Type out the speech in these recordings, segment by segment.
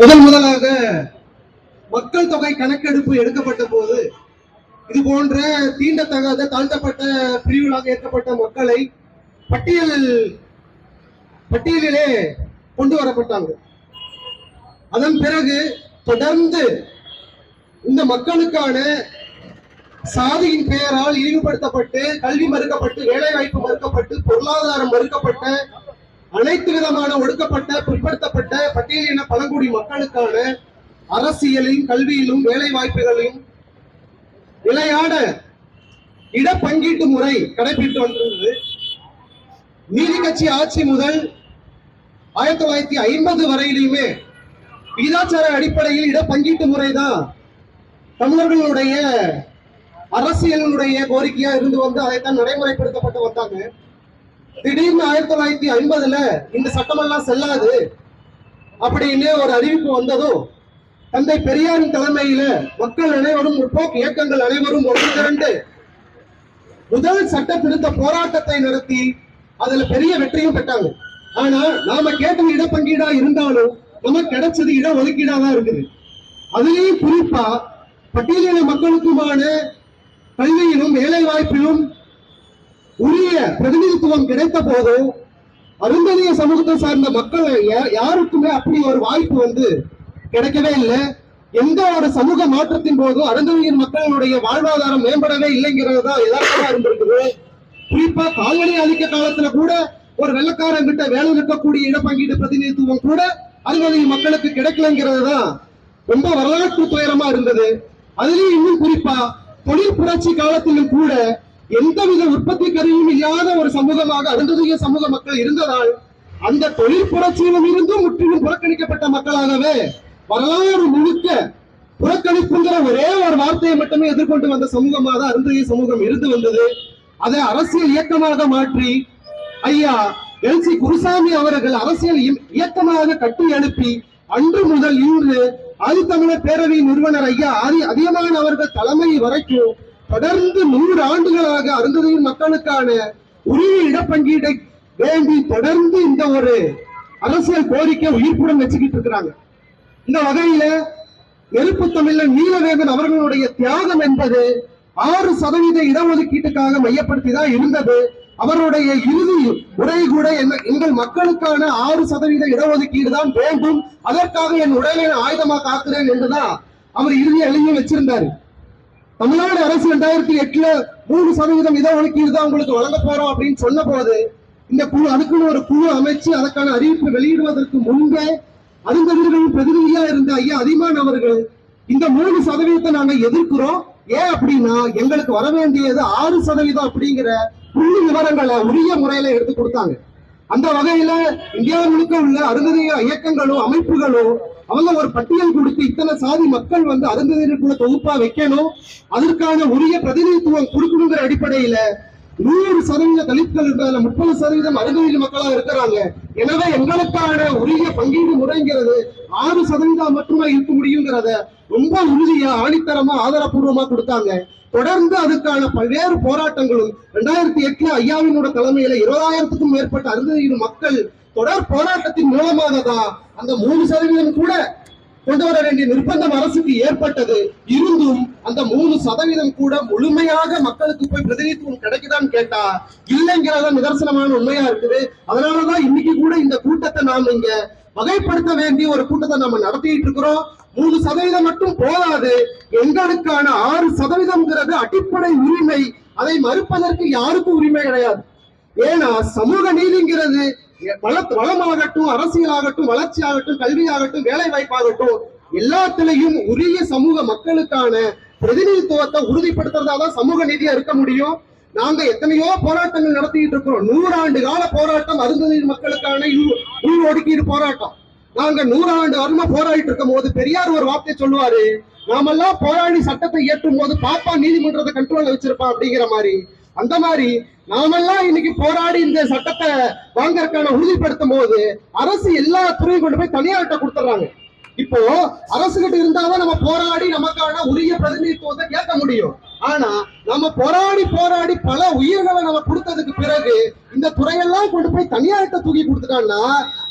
முதல் முதலாக மக்கள் தொகை கணக்கெடுப்பு எடுக்கப்பட்ட போது இது போன்ற தீண்டத்தகாத தாழ்த்தப்பட்ட பிரிவுகளாக ஏற்கப்பட்ட மக்களை பட்டியல் பட்டியலிலே கொண்டு வரப்பட்டாங்க. அதன் பிறகு தொடர்ந்து இந்த மக்களுக்கான சாதியின் பெயரால் இழிவுபடுத்தப்பட்டு கல்வி மறுக்கப்பட்டு வேலை வாய்ப்பு மறுக்கப்பட்டு பொருளாதாரம் மறுக்கப்பட்ட அனைத்து விதமான ஒடுக்கப்பட்ட பிற்படுத்தப்பட்ட பட்டியலின பழங்குடி மக்களுக்கான அரசியலிலும் கல்வியிலும் வேலை வாய்ப்புகளிலும் நிலையான இடப்பங்கீட்டு முறை கடைபிடித்து வந்திருந்தது. நீதி கட்சி ஆட்சி முதல் ஆயிரத்தி தொள்ளாயிரத்தி ஐம்பது வரையிலுமே விகிதாச்சார அடிப்படையில் இடப்பங்கீட்டு முறைதான் தமிழர்களுடைய அரசியலினுடைய கோரிக்கையா இருந்து வந்து அதைத்தான் நடைமுறைப்படுத்தப்பட்டு வந்தாங்க. திடீர்னு ஆயிரத்தி தொள்ளாயிரத்தி ஐம்பதுல இந்த சட்டமெல்லாம் செல்லாது அப்படின்னு ஒரு அறிவிப்பு வந்ததும் தந்தை பெரியாரின் தலைமையில மக்கள் அனைவரும் முற்போக்கு இயக்கங்கள் அனைவரும் ஒன்று திரண்டு முதல் சட்ட திருத்த போராட்டத்தை நடத்தி அதுல பெரிய வெற்றியும் பெற்றாங்க. ஆனா நாம கேட்ட இடப்பங்கீடா இருந்தாலும் நமக்கு கிடைச்சது இட ஒதுக்கீடா தான் இருக்குது. அதுலேயும் குறிப்பா பட்டியலின மக்களுக்குமான கல்வியிலும் வேலை வாய்ப்பிலும் உரிய பிரதிநிதித்துவம் கிடைத்த போதும் அருந்ததிய சமூகத்தை சார்ந்த மக்கள் யாருக்குமே அப்படி ஒரு வாய்ப்பு வந்து கிடைக்கவே இல்லை. எந்த ஒரு சமூக மாற்றத்தின் போதும் அருந்ததியின் மக்களுடைய வாழ்வாதாரம் மேம்படவே இல்லைங்கிறது தான் யதார்த்தமா இருந்திருக்குது. குறிப்பா கால்நடை ஆதிக்க காலத்துல கூட ஒரு வெள்ளக்காரன் கிட்ட வேலை நிற்கக்கூடிய இடப்பங்கீடு பிரதிநிதித்துவம் கூட அருந்ததிய மக்களுக்கு கிடைக்கலங்கிறது தான் ரொம்ப வரலாற்று துயரமா இருந்தது. அதுலயும் இன்னும் குறிப்பா தொழில் புரட்சி காலத்திலும் கூட எந்தவித உற்பத்தி கருவியும் இல்லாத ஒரு சமூகமாக அருந்ததிய சமூக மக்கள் இருந்ததால் அந்த தொழில் புரட்சியிலும் இருந்தும் முற்றிலும் புறக்கணிக்கப்பட்ட மக்களாகவே வரலாறு முழுக்க புறக்கணிப்புங்கிற ஒரே ஒரு வார்த்தையை மட்டுமே எதிர்கொண்டு வந்த சமூகமாக தான் அருந்ததிய சமூகம் இருந்து வந்தது. அதை அரசியல் இயக்கமாக மாற்றி ஐயா எல் சி குருசாமி அவர்கள் அரசியல் இயக்கமாக கட்டி எழுப்பி அன்று முதல் இன்று ஆதித்தமிழர் பேரவையின் நிறுவனர் ஐயா ஆதி அதிகமான அவர்கள் தலைமை வரைக்கும் தொடர்ந்து நூறு ஆண்டுகளாக அருந்ததியின் மக்களுக்கான உரிய இடப்பங்கீட்டை வேண்டி தொடர்ந்து இந்த ஒரு அரசியல் கோரிக்கை உயிர்ப்புடன் வச்சுக்கிட்டு இருக்கிறாங்க. இந்த வகையில நெருப்பு தமிழன் நீலவேந்தன் அவர்களுடைய தியாகம் என்பது ஆறு சதவீத இடஒதுக்கீட்டுக்காக மையப்படுத்தி தான் இருந்தது. அவருடைய இறுதி உரை கூட எங்கள் மக்களுக்கான ஆறு சதவீத இடஒதுக்கீடு தான் வேண்டும். அதற்காக என் உடலை ஆயுதமாக ஆயுதமா காக்கிறேன் என்றுதான் அவர் இறுதி எழுதி வச்சிருந்தாரு. தமிழ்நாடு அரசு ரெண்டாயிரத்தி எட்டுல மூணு சதவீதம் இடஒதுக்கீடு தான் உங்களுக்கு வழங்க போறோம் அப்படின்னு சொன்ன போது இந்த குழு அதுக்குன்னு ஒரு குழு அமைச்சு அதற்கான அறிவிப்பு வெளியிடுவதற்கு முன்பே அருந்ததிர்களின் பிரதிநிதியா இருந்த ஐயா அதிமான் அவர்கள் இந்த மூணு சதவீதத்தை நாங்க எதிர்க்கிறோம். ஏன் அப்படின்னா எங்களுக்கு வர வேண்டியது ஆறு சதவீதம் அப்படிங்கிற புள்ளி விவரங்களை உரிய முறையில எடுத்து கொடுத்தாங்க. அந்த வகையில இந்தியா முழுக்க உள்ள அருந்ததிய இயக்கங்களும் அமைப்புகளும் அவங்க ஒரு பட்டியல் கொடுத்து இத்தனை சாதி மக்கள் வந்து அருந்ததியருக்குள்ள தொகுப்பா வைக்கணும் அதற்கான உரிய பிரதிநிதித்துவம் கொடுக்கணுங்கிற அடிப்படையில நூறு சதவீத தலித்கள் இருக்கிறதுல முப்பது சதவீதம் அருந்ததிய மக்களா இருக்கிறாங்க. எனவே எங்களுக்கான உரிய பங்கீடு முறைங்கிறது ஆறு சதவீதம் மட்டுமே இருக்க முடியுங்கிறத ரொம்ப உறுதியா ஆணித்தரமா ஆதாரப்பூர்வமா கொடுத்தாங்க. தொடர்ந்து அதுக்கான பல்வேறு போராட்டங்களும் ரெண்டாயிரத்தி எட்டுல ஐயாவினோட தலைமையில இருபதாயிரத்துக்கும் மேற்பட்ட அருந்ததிய மக்கள் தொடர் போராட்டத்தின் மூலமாக தான் அந்த மூணு சதவீதம் கூட கொண்டு வர வேண்டிய நிர்பந்தம் அரசுக்கு ஏற்பட்டது. இருந்தும் அந்த மூணு சதவீதம் கூட முழுமையாக மக்களுக்கு போய் பிரதிநிதித்துவம் கிடைக்குதான்னு கேட்டா இல்லைங்கிறத நிதர்சனமான உண்மையா இருக்குது. அதனாலதான் இன்னைக்கு கூட இந்த கூட்டத்தை நாம இங்க வகைப்படுத்த வேண்டிய ஒரு கூட்டத்தை நம்ம நடத்திட்டு இருக்கிறோம். மூணு சதவீதம் மட்டும் போதாது எங்களுக்கான ஆறு சதவீதம்ங்கிறது அடிப்படை உரிமை. அதை மறுப்பதற்கு யாருக்கும் உரிமை கிடையாது. ஏன்னா சமூக நீதிங்கிறது வளமாகட்டும் அரசியலாகட்டும் வளர்ச்சி ஆகட்டும் கல்வி ஆகட்டும் வேலை வாய்ப்பாகட்டும் எல்லாத்திலையும் உரிய சமூக மக்களுக்கான பிரதிநிதித்துவத்தை உறுதிப்படுத்துறதா தான் சமூக நீதியா இருக்க முடியும். நாங்க எத்தனையோ போராட்டங்கள் நடத்திட்டு இருக்கிறோம். நூறாண்டு கால போராட்டம் அருந்ததியர் மக்களுக்கான உள் உள் ஒதுக்கீடு போராட்டம். நாங்க நூறாண்டு வருமா போராடிட்டு இருக்கும் போது பெரியார் ஒரு வார்த்தை சொல்லுவாரு நாமெல்லாம் போராடி சட்டத்தை இயற்றும் போது பாப்பா நீதிமன்றத்தை கண்ட்ரோல்ல வச்சிருப்பான் அப்படிங்கிற மாதிரி. அந்த மாதிரி நாமெல்லாம் இன்னைக்கு போராடி இந்த சட்டத்தை வாங்கறதுக்கான உறுதிப்படுத்தும் போது அரசு எல்லா துறையும் கொண்டு போய் தனியார்கிட்ட கொடுத்துறாங்க. இப்போ அரசு கிட்ட இருந்தாதான் நம்ம போராடி நமக்கான உரிய பிரதிநிதித்துவத்தை கேட்க முடியும். ஆனா நம்ம போராடி போராடி பல உயிர்களை நம்ம கொடுத்ததுக்கு பிறகு இந்த துறையெல்லாம் கொண்டு போய் தனியார்கிட்ட தூக்கி கொடுத்துட்டான்னா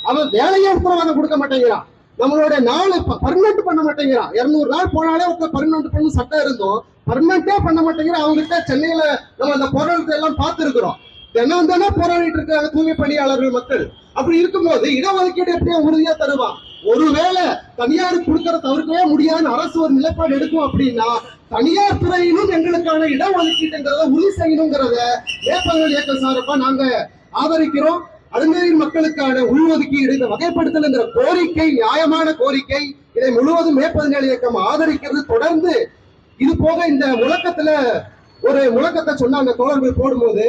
அவன் வேலையே உத்தரவாதம் கொடுக்க மாட்டேங்கிறான். நம்மளோட நாள் பர்மனெண்ட் பண்ண மாட்டேங்கிறான் இருநூறு நாள் போனாலே ஒருத்தர் பர்மனெண்ட் பண்ண சட்டம் இருந்தோம் பர்மனெண்டே பண்ண மாட்டேங்கிற அவங்க கிட்ட சென்னையில நம்ம அந்த போராட்டத்தை எல்லாம் பார்த்துருக்குறோம். தினம் தானே போராடிட்டு இருக்காங்க தூய்மை பணியாளர்கள் மக்கள். அப்படி இருக்கும்போது இடஒதுக்கீடு எப்படியும் உறுதியா தருவான்? ஒருவேளை தனியார் கொடுக்கற தவிர்க்கவே முடியாது அரசு ஒரு நிலைப்பாடு எடுக்கும் அப்படின்னா தனியார் துறையிலும் எங்களுக்கான இடஒதுக்கீடுங்கிறத உறுதி செய்யணுங்கிறத வேப்பங்கள் இயக்கம் சார்பா நாங்க ஆதரிக்கிறோம். அருந்ததி மக்களுக்கான உள்ஒதுக்கீடு இந்த வகைப்படுத்தலுங்கிற கோரிக்கை நியாயமான கோரிக்கை இதை முழுவதும் மேற்பதினல் இயக்கம் ஆதரிக்கிறது. தொடர்ந்து இது போக இந்த முழக்கத்துல ஒரு முழக்கத்தை சொன்னாங்க தோழர்கள் போடும்போது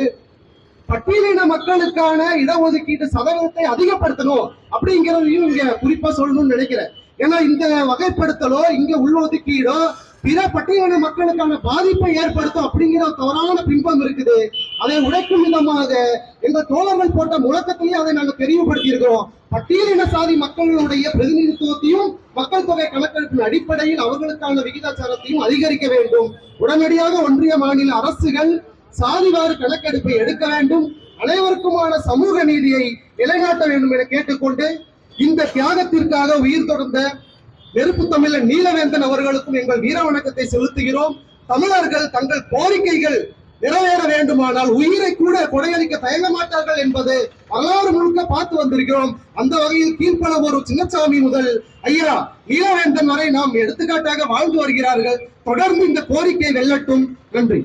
பட்டியலின மக்களுக்கான இடஒதுக்கீட்டு சதவீதத்தை அதிகப்படுத்தணும் அப்படிங்கிறதையும் இங்க குறிப்பா சொல்லணும்னு நினைக்கிறேன். ஏன்னா இந்த வகைப்படுத்தலோ இங்க உள்ஒதுக்கீடோ பிற பட்டியலின மக்களுக்கான பாதிப்பை ஏற்படுத்தும் அப்படிங்கிற தவறான பிம்பம் இருக்குது. அதை உடைக்கும் விதமாக எங்கள் தோழர்கள் போட்ட முழக்கத்திலேயே அதை நாங்கள் தெளிவுபடுத்தி இருக்கிறோம் பட்டியலின சாதி மக்களுடைய பிரதிநிதித்துவத்தையும் மக்கள் தொகை கணக்கெடுப்பின் அடிப்படையில் அவர்களுக்கான விகிதாச்சாரத்தையும் அதிகரிக்க வேண்டும். உடனடியாக ஒன்றிய மாநில அரசுகள் சாதிவாறு கணக்கெடுப்பை எடுக்க வேண்டும். அனைவருக்குமான சமூக நீதியை நிலைநாட்ட வேண்டும் என கேட்டுக்கொண்டு இந்த தியாகத்திற்காக உயிர் தொடர்ந்த நெருப்பு தமிழன் நீலவேந்தன் அவர்களுக்கும் எங்கள் வீர வணக்கத்தை செலுத்துகிறோம். தமிழர்கள் தங்கள் கோரிக்கைகள் நிறைவேற வேண்டுமானால் உயிரை கூட கொடையளிக்க தயங்க மாட்டார்கள் என்பது வரலாறு முழுக்க பார்த்து வந்திருக்கிறோம். அந்த வகையில் கீழ்ப்பளவூர் சின்னசாமி முதல் ஐயா நீலவேந்தன் வரை நாம் எடுத்துக்காட்டாக வாழ்ந்து வருகிறார்கள். தொடர்ந்து இந்த கோரிக்கை வெல்லட்டும். நன்றி.